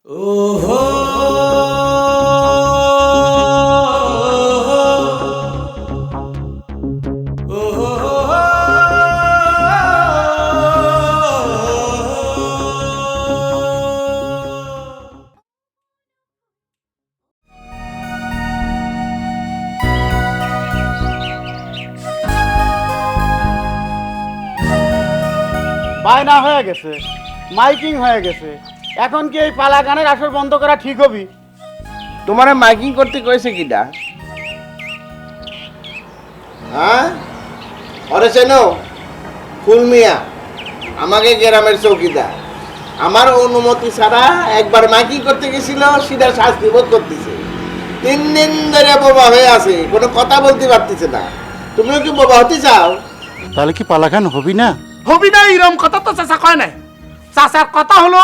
বায়না হয়ে গেছে মাইকিং হয়ে গেছে। এখন কি এই পালা গানের আসর বন্ধ করা ঠিক হবি? তোমারে মাইকিং করতে কয়েছে কিডা? হ্যাঁ? অরে চেনো ফুলমিয়া আমাকে গ্রামের চৌকিদার। আমার অনুমতি ছাড়া একবার মাইকিং করতে গেছিল সিধা শাস্তি ভোগ করতেছে। তিন দিন ধরে বোবা হয়ে আছে কোনো কথা বলতে পারতেছে না। তুমিও কি বোবা হতে চাও? তাহলে কি পালা গান হবি না? হবি না এরম কথা তো চাচা কয় নাই। চাচার কথা হলো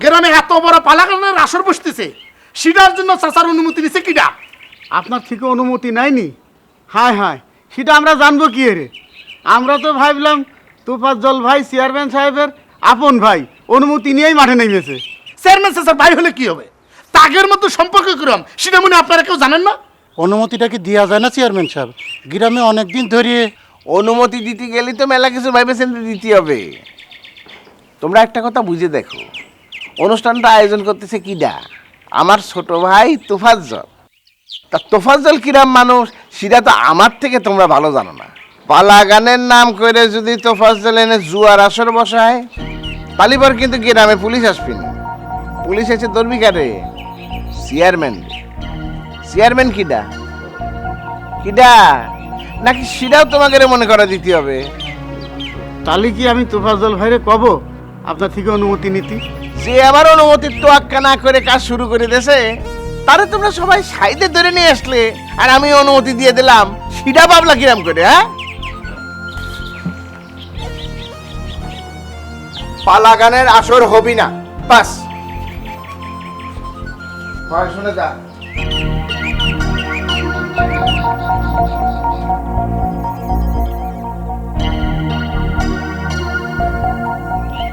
গ্রামে এত বড় পালাগানের আসর বসতেছে। সেটার জন্য চাচার অনুমতি নিছে কিডা? আপনার থেকে অনুমতি নাইনি। হায় হায় সেটা আমরা জানব কি রে আমরা তো ভাবলাম তুফাজ্জল ভাই চেয়ারম্যান সাহেবের আপন ভাই অনুমতি নিয়েই মাঠে নেমেছে। চেয়ারম্যান চাচার ভাই হলে কি হবে? তাগের মতো সম্পর্ক কিরম? সেটা মনে আপনারা কেউ জানেন না? অনুমতিটা কি দেওয়া যায় না চেয়ারম্যান সাহেব? গ্রামে অনেকদিন ধরে অনুমতি দিতে গেলে তো মেলা কিছু ভাইবে দিতে হবে। তোমরা একটা কথা বুঝে দেখো। অনুষ্ঠানটা আয়োজন করতেছে কিডা? আমার ছোট ভাই তোফাজ্জল। তা তোফাজ্জল কিরাম মানুষ? সেটা তো আমার থেকে তোমরা ভালো জানো না। পালা গানের নাম করে যদি তোফাজ্জল এনে জুয়ার আসর বসায় তালিবার কিন্তু গ্রামে পুলিশ আসবে না। পুলিশ এসে ধরবি কারে? চেয়ারম্যান চেয়ারম্যান কিডা? কিডা? নাকি সেটাও তোমাকে মনে করা দিতে হবে? তাহলে কি আমি তুফাজ্জল ভাইরে কব? আপনার থেকে অনুমতি নিতি? যে আমার অনুমতির তোয়াক্কা না করে কাজ শুরু করে দেছে তারে তোমরা সবাই সাইডে ধরে নিয়ে আসলে আর আমি অনুমতি দিয়ে দিলাম সেটা ভাবলা কিরাম করে হ্যাঁ? পালা গানের আসর হবি না বাস। শুনে যা।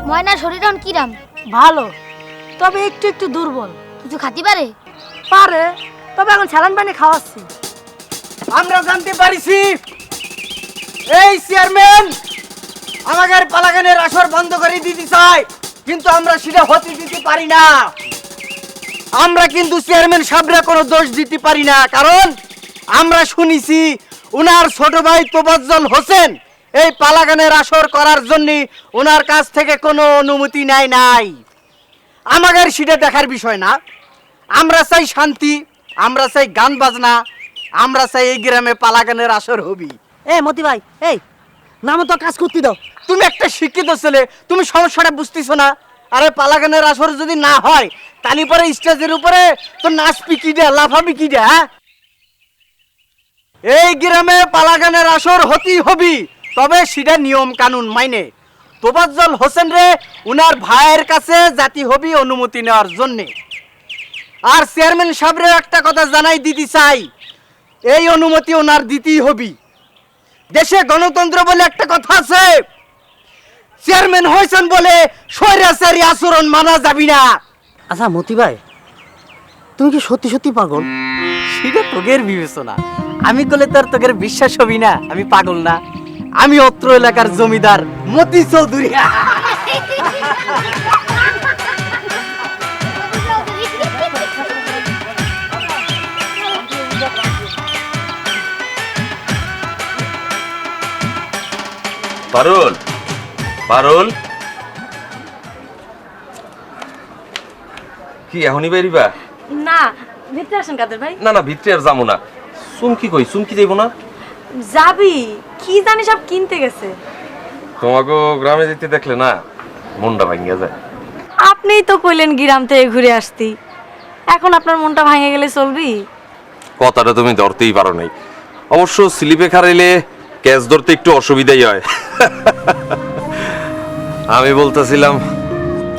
ময়না শরীর এখন কিরাম? ভালো। তবে একটু একটু দুর্বল। কিছু খাতি পারে? পারে তবে এখন স্যালান পানি খাওয়াচ্ছি। আমরা জানতে পারিছি। এই চেয়ারম্যান আমাদের পালাগানের আসর বন্ধ করে দিতে চায় কিন্তু আমরা সেটা হতে দিতে পারি না। আমরা কিন্তু চেয়ারম্যান সাহেবরা কোনো দোষ দিতে পারি না কারণ আমরা শুনেছি উনার ছোট ভাই তোবাজ্জল হোসেন এই পালাগানের আসর করার জন্য ওনার কাছ থেকে কোনো অনুমতি নেয় নাই। আমাদের সেটা দেখার বিষয় না। আমরা চাই শান্তি আমরা চাই গান বাজনা আমরা চাই এই গ্রামে পালাগানের আসর হবি। এ মতি ভাই এই নামে তো কাজ করতে দাও। তুমি একটা শিক্ষিত ছেলে তুমি সমস্যাটা বুঝতেছো না। আরে পালাগানের আসর যদি না হয় তাহলে পরে স্টেজের উপরে তো নাচবি কি দে লাফাবি কি দে হ্যাঁ? এই গ্রামে পালাগানের আসর হতেই হবি তবে সেটা নিয়ম কানুন মাইনে। তোবাজ্জল হোসেন রে উনার ভাইয়ের কাছে জাতি হবি অনুমতি নেওয়ার জন্যে। আর চেয়ারম্যান সাহেবরে একটা কথা জানাই দিতে চাই এই অনুমতি ওনার দিতেই হবি। দেশে গণতন্ত্র বলে একটা কথা আছে চেয়ারম্যান হয়েছেন বলে স্বৈরাচারী আচরণ মানা যাবি না। আচ্ছা মতি ভাই তুমি কি সত্যি সত্যি পাগল? সেটা তোগের বিবেচনা। আমি বলে তোর তোগের বিশ্বাস হবি না আমি পাগল না। আমি অত্র এলাকার জমিদার মতি চৌধুরী। পারুল পারুল। কি এখনই বেরিবা? না ভিতরে আসেন কাদের ভাই? না না ভিতরে আর যাব না। চুমকি কই? চুমকি দেবো না? যাবি? কি জানি সব কিনতে গেছে। তোমাকে গ্রামে যেতে দেখলে না মনটা ভাঙ্গিয়া যায়। আপনিই তো কইলেন গ্রাম থেকে ঘুরে আসতি। এখন আপনার মনটা ভাঙে গেলে চলবি? কথাটা তুমি ধরতেই পারো নাই। অবশ্য স্লিপে খারাইলে ক্যাচ ধরতে একটু অসুবিধাই হয়। আমি বলতেছিলাম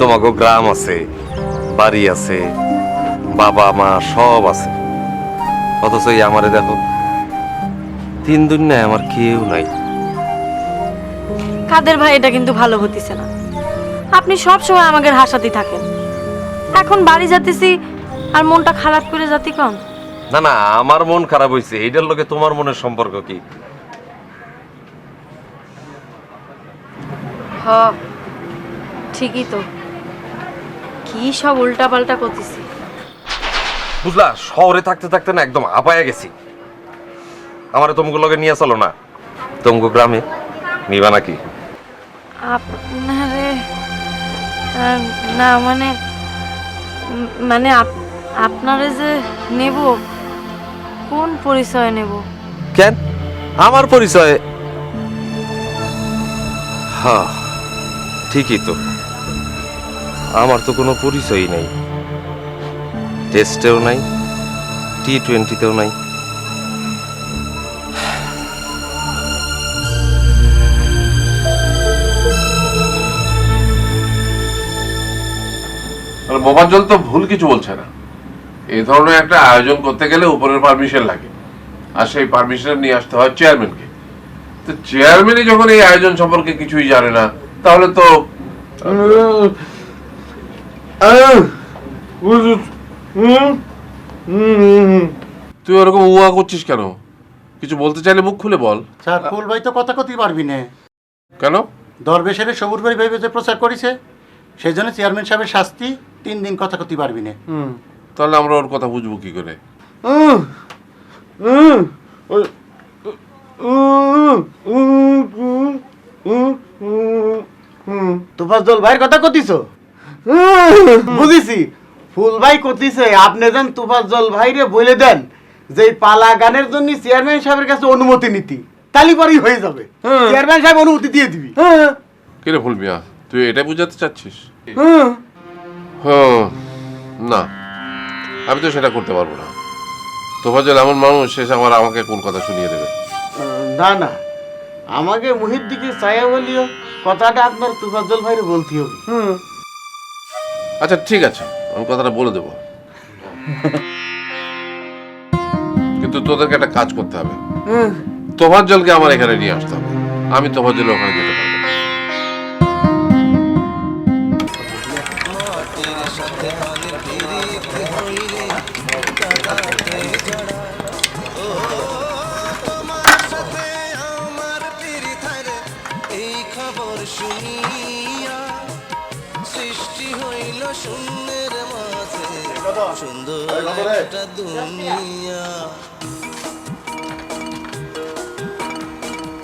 তোমাকে গ্রাম আছে বাড়ি আছে বাবা মা সব আছে। অথচ এই আমারে দেখো তিন দুনিয়ায় আমার কেউ নাই। কাদের ভাই এটা কিন্তু ভালো হতিছে না। আপনি সব সময় আমাদের হাসাতেই থাকেন। এখন বাড়ি যাতেছি আর মনটা খারাপ করে যাতি কন। না না আমার মন খারাপ হয়েছে এইটার লোকে তোমার মনের সম্পর্ক কি? হ ঠিকই তো। কি সব উল্টা পাল্টা করতেছি। বুঝলা শহরে থাকতে থাকতে না একদম আপায়া গেছি। আমার তোমাকে লগে নিয়ে চলো না। তোমাকে গ্রামে নিবা নাকি? আপনারে না মানে মানে আপ- আপনারে যে নেব কোন পরিচয় নেব? কেন? আমার পরিচয়? হ্যাঁ ঠিকই তো। আমার তো কোনো পরিচয়ই নাই। টেস্টেও নাই টি টোয়েন্টিতেও নাই। মোবাজ্জল তো ভুল কিছু বলছে না। এই ধরনের একটা আয়োজন করতে গেলে উপরের পারমিশন লাগে। আর সেই পারমিশন নিয়ে আসতে হয় চেয়ারম্যানকে তো চেয়ারম্যানই যখন এই আয়োজন সম্পর্কে কিছুই জানে না তাহলে তো তুই ওরকম উয়া করছিস কেন? কিছু বলতে চাইলে মুখ খুলে বল। স্যার ফুল ভাই তো কথা কতি পারবি না। কেন? দরবেশের সবুর ভাই ভাই যে প্রচার করেছে সেই জন্য চেয়ারম্যান সাহেবের শাস্তি তিন দিন কথা কতি পারবি না। তাহলে আমরা ওর কথা বুঝব কি করে? ভাইয়ের কথা বুঝিছি। ফুল ভাই কতিছে আপনি যেন তুফাজ্জল ভাইরে বলে দেন যে পালা গানের জন্য চেয়ারম্যান সাহেবের কাছে অনুমতি নীতি তালি পরেই হয়ে যাবে। চেয়ারম্যান সাহেব অনুমতি দিয়ে দিবি। কিরে ভুল মিয়া তুই এটা বুঝাতে চাচ্ছিস? হ্যাঁ না আমি তো সেটা করতে পারব না। তোমার তোফাজল এমন মানুষ শেষ আমার আমাকে কোন কথা শুনিয়ে দেবে? না না আমাকে মুহির দিকে চাইয়া বলিও কথাটা আপনার তুফাজ্জল ভাইরে বলতে হবে। আচ্ছা ঠিক আছে আমি কথাটা বলে দেবো। কিন্তু তোদেরকে একটা কাজ করতে হবে। তোফাজ্জলকে আমার এখানে নিয়ে আসতে হবে। আমি তোফাজ্জলের ওখানে যেতে পারব সুন্দর একটা দুনিয়া।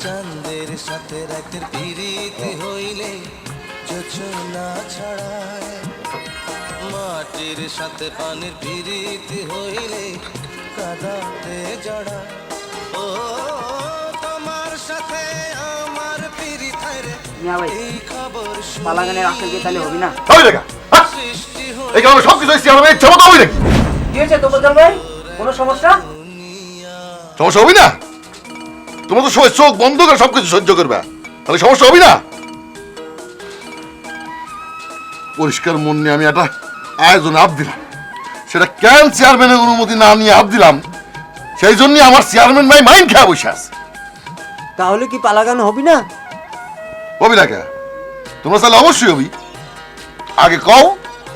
চাঁদের সাথে রাতের পিরিতি হইলে যোচনা ছড়ায়। মাটির সাথে পানির পিরিতি হইলে কাদাতে জড়ায় ও তোমার সাথে আমার পিরিত রে। এই খবর পালাগানের আসল গিয়ে তাহলে হবি না। ওই দেখা। সৃষ্টি এই কারণে সব কিছু চেয়ারম্যান ইচ্ছা মতো হবে নাকি কি হয়েছে তো ভাই কোনো সমস্যা? সমস্যা হবি না? তোমার তো সবাই চোখ বন্ধ করে সবকিছু সহ্য করবে। তাহলে সমস্যা হবি না? পরিষ্কার মন নিয়ে আমি একটা আয়োজনে আপ দিলাম। সেটা কেন চেয়ারম্যানের অনুমতি না নিয়ে আপ দিলাম? সেই জন্য আমার চেয়ারম্যান ভাই মাইন্ড খেয়ে বসে আছে তাহলে কি পালাগান হবি না? হবি না কে তোমরা তাহলে অবশ্যই হবি। আগে কও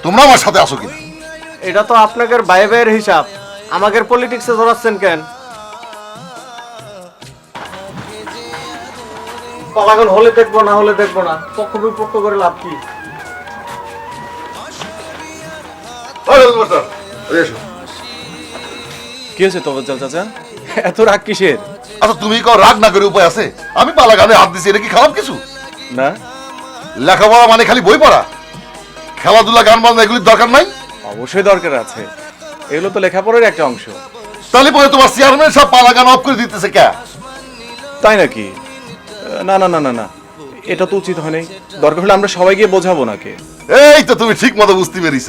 তোমরা আমার সাথে আসো কিনা? এটা তো আপনাদের ভাই ভাইয়ের হিসাব। আমাদের পলিটিক্সে ধরাচ্ছেন কেন? পালাগন হলে দেখব না হলে দেখব না। পক্ষ বিপক্ষ করে লাভ কি। কি হয়েছে তবজ্জল চাচা এত রাগ কিসের? আচ্ছা তুমি কও রাগ না করে উপায় আছে? আমি পালা গানে হাত দিছি এটা কি খারাপ কিছু? না। লেখাপড়া মানে খালি বই পড়া? খেলাধুলা গান বাজনা এগুলির দরকার নাই? অবশ্যই দরকার আছে। এগুলো তো লেখাপড়ার একটা অংশ। তাহলে পরে তোমার চেয়ারম্যান সব পালা গান অফ করে দিতেছে কে? তাই নাকি? না না না না না। এটা তো উচিত হয়নি। দরকার হলে আমরা সবাই গিয়ে বোঝাবো নাকি এই তো তুমি ঠিক মতো বুঝতে পেরেছ।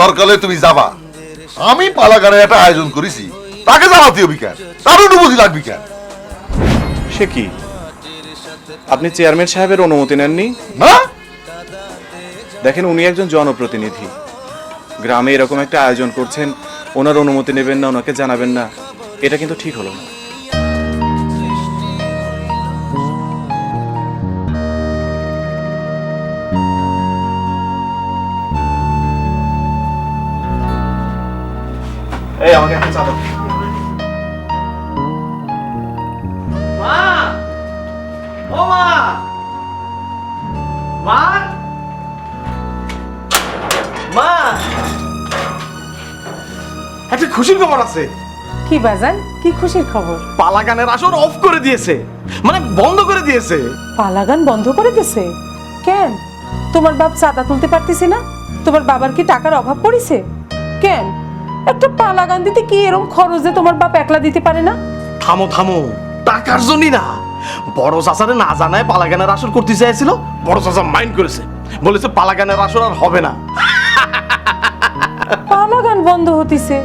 দরকার হলে তুমি যাবা। আমি পালা গানের একটা আয়োজন করেছি। তাকে জানাতে হবি কেন তার অনুমতি লাগবে কেন সে কি? আপনি চেয়ারম্যান সাহেবের অনুমতি নেননি? না? দেখেন উনি একজন জনপ্রতিনিধি। গ্রামে এরকম একটা আয়োজন করছেন, ওনার অনুমতি নেবেন না, ওনাকে জানাবেন না। এটা কিন্তু ঠিক হলো না। মা! মা! খুশির খবর আছে? কি বাজান? কি খুশির খবর? পালা গানের আসর অফ করে দিয়েছে। মানে বন্ধ করে দিয়েছে। পালাগান বন্ধ করে দিছে কেন? তোমার বাপ চাঁদা তুলতে পারতেছে না? তোমার বাবার কি টাকার অভাব পড়েছে? কেন? একটা পালাগান দিতে কি এরকম খরচ যে তোমার বাপ একলা দিতে পারে না? থামো থামো। টাকার জন্যই না। বড় চাচারে না জানায় পালা গানের আসর করতে চাইছিল বড় চাচা মাইন্ড করেছে। বলেছে পালা গানের আসর আর হবে না। পালাগান বন্ধ হতিছে।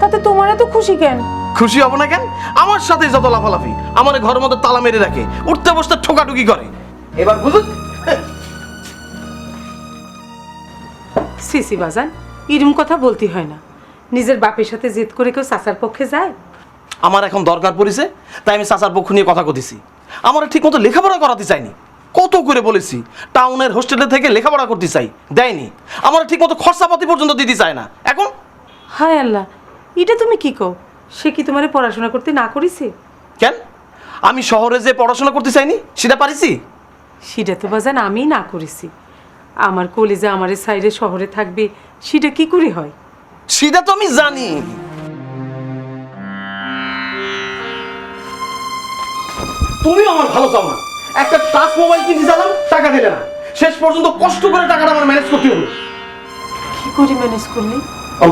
তাতে তোমার এত খুশি কেন? খুশি হব না কেন? আমার সাথে যত লাফালাফি আমার ঘরের মতো তালা মেরে রাখে উঠতে বসতে ঠোকাটুকি করে। এবার বুঝুক সিসি বাজান এরম কথা বলতে হয় না। নিজের বাপের সাথে জেদ করে কেউ চাচার পক্ষে যায়? আমার এখন দরকার পড়েছে তাই আমি চাচার পক্ষ নিয়ে কথা কতেছি আমার ঠিক মতো লেখাপড়া করাতে চাইনি। কত করে বলেছি টাউনের হোস্টেলে থেকে লেখাপড়া করতে চাই দেয়নি। আমার ঠিক মতো খরচাপাতি পর্যন্ত দিতে চায় না। এখন? হায় আল্লাহ এটা তুমি কি কও? সে কি তোমার পড়াশোনা করতে না করেছে? কেন? আমি শহরে যে পড়াশোনা করতে চাইনি সেটা পারিছি? সেটা তো বাজান আমি না করেছি। আমার কলেজে আমার সাইডে শহরে থাকবে সেটা কি করে হয়? সেটা তো আমি জানি। তুমি আমার ভালো চাও না। একটা টাচ মোবাইল কিনতে চালাম টাকা দিলে না। শেষ পর্যন্ত কষ্ট করে টাকাটা আমার ম্যানেজ করতে হলো কি করে ম্যানেজ করলি? ও,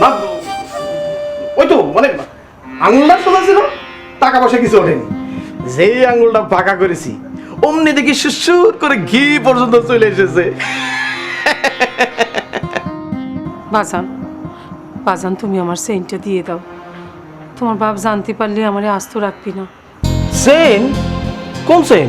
না ওই তো মানে আঙুলটা সোজা ছিল টাকা পয়সা কিছু ওঠেনি। যেই আঙুলটা ফাঁকা করেছি অমনি দেখি সুসুর করে ঘি পর্যন্ত চলে এসেছে। বাজান বাজান তুমি আমার সেন্টটা দিয়ে দাও। তোমার বাপ জানতে পারলে আমারে আস্ত রাখবি না। সেন কোন সেন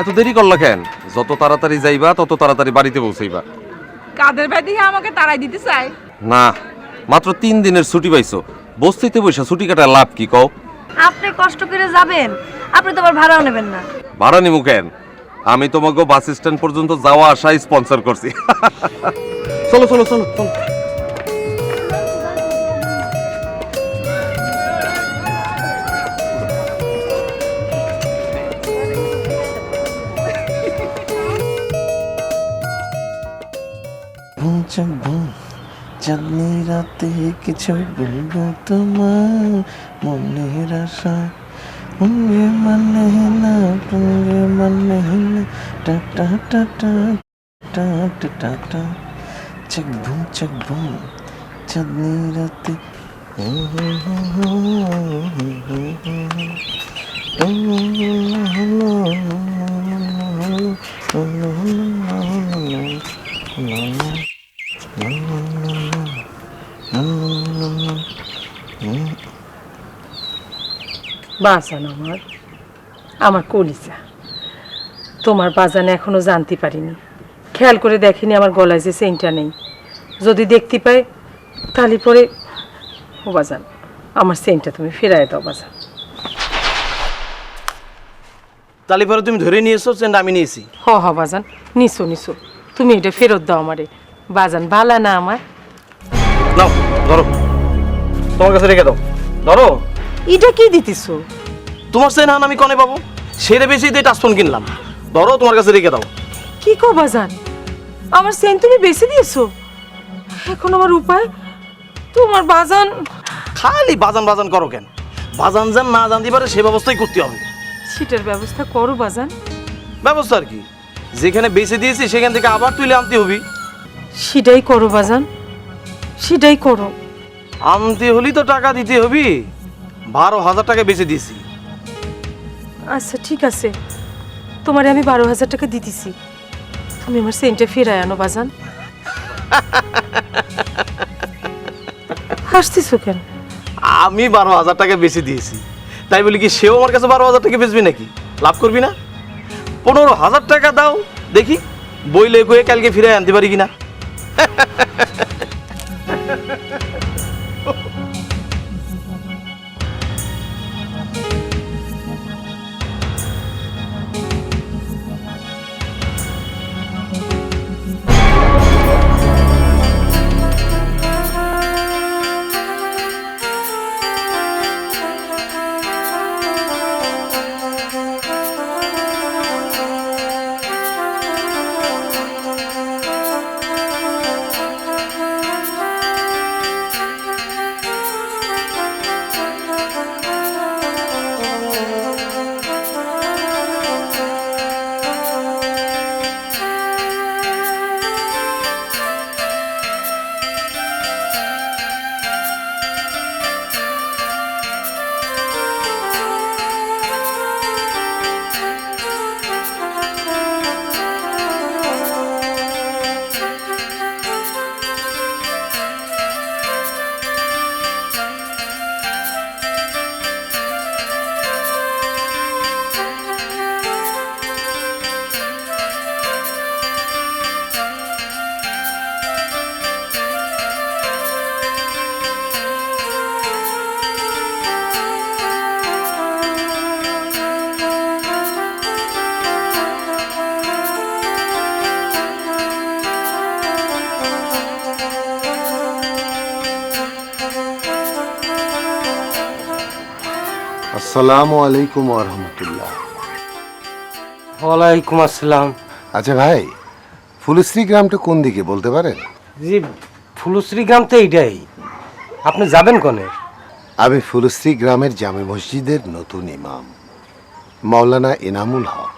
এত দেরি করলা কেন? যত তাড়াতাড়ি যাইবা তত তাড়াতাড়ি বাড়িতে পৌঁছাইবা। কাদের ভাই দিয়ে আমাকে তারাই দিতে চাই? না মাত্র তিন দিনের ছুটি পাইছো। বস্তিতে বসে ছুটি কাটার লাভ কি কও? আপনি কষ্ট করে যাবেন। আপনি তো আবার ভাড়াও নেবেন না। ভাড়া নিমু কেন? আমি তোমাকে বাস স্ট্যান্ড পর্যন্ত যাওয়া আসা স্পন্সর করছি। চলো চলো চলো চলো। চাঁদনি রাতে কিছু বলব তোমার। মনের আশা, মনে মানে না তুমি মানে না। টা টা টা টা টা টা টা টা। চক বুম চক বুম চাঁদনি রাতে বাজান আমার আমার কলিজা। তোমার বাজান এখনও জানতে পারিনি। খেয়াল করে দেখিনি আমার গলায় যে চেইনটা নেই। যদি দেখতে পাই তাহলে পরে ও বাজান আমার চেইনটা তুমি ফেরায় দাও বাজান। তালি পরে তুমি ধরে নিয়েছো সেন্ড আমি নিয়েছি। হ হ বাজান নিছো নিছো। তুমি এটা ফেরত দাও আমারে। বাজান ভালা না আমার। নাও ধরো। তোমার কাছে রেখে দাও। ধরো। এটা কি দিতেছো? তোমার সেন হান আমি কনে পাবো? সেরে বেশি দিয়ে টাচফোন কিনলাম। ধরো তোমার কাছে রেখে দাও। কি কো বাজান? আমার সেন তুমি বেশি দিয়েছ। এখন আমার উপায় তোমার বাজান খালি বাজান বাজান করো কেন? বাজান যান না জানতে পারে সে ব্যবস্থাই করতে হবে। সেটার ব্যবস্থা করো বাজান। ব্যবস্থা আর কি? যেখানে বেঁচে দিয়েছি সেখান থেকে আবার তুলে আনতে হবি। সেটাই করো বাজান। সেটাই করো। আনতে হলি তো টাকা দিতে হবি। বারো হাজার টাকা বেঁচে দিয়েছি। আচ্ছা ঠিক আছে। তোমারে আমি বারো হাজার টাকা দিতেছি। তুমি আমার সেন্টে ফেরায় আনো, বাজান। হাসতেছো কেন? আমি বারো হাজার টাকা বেশি দিয়েছি। তাই বলি কি, সেও আমার কাছে বারো হাজার টাকা বেচবি নাকি? লাভ করবি না? পনেরো হাজার টাকা দাও, দেখি বই লেগে কালকে ফিরে আনতে পারি কিনা? আসসালামু আলাইকুম রহমতুল্লাহ। ওয়ালাইকুম আসসালাম। আচ্ছা ভাই ফুলশ্রী গ্রামটা কোন দিকে বলতে পারেন? জি ফুলশ্রী গ্রাম তো এইটাই। আপনি যাবেন কনে? আমি ফুলশ্রী গ্রামের জামে মসজিদের নতুন ইমাম মাওলানা এনামুল হক।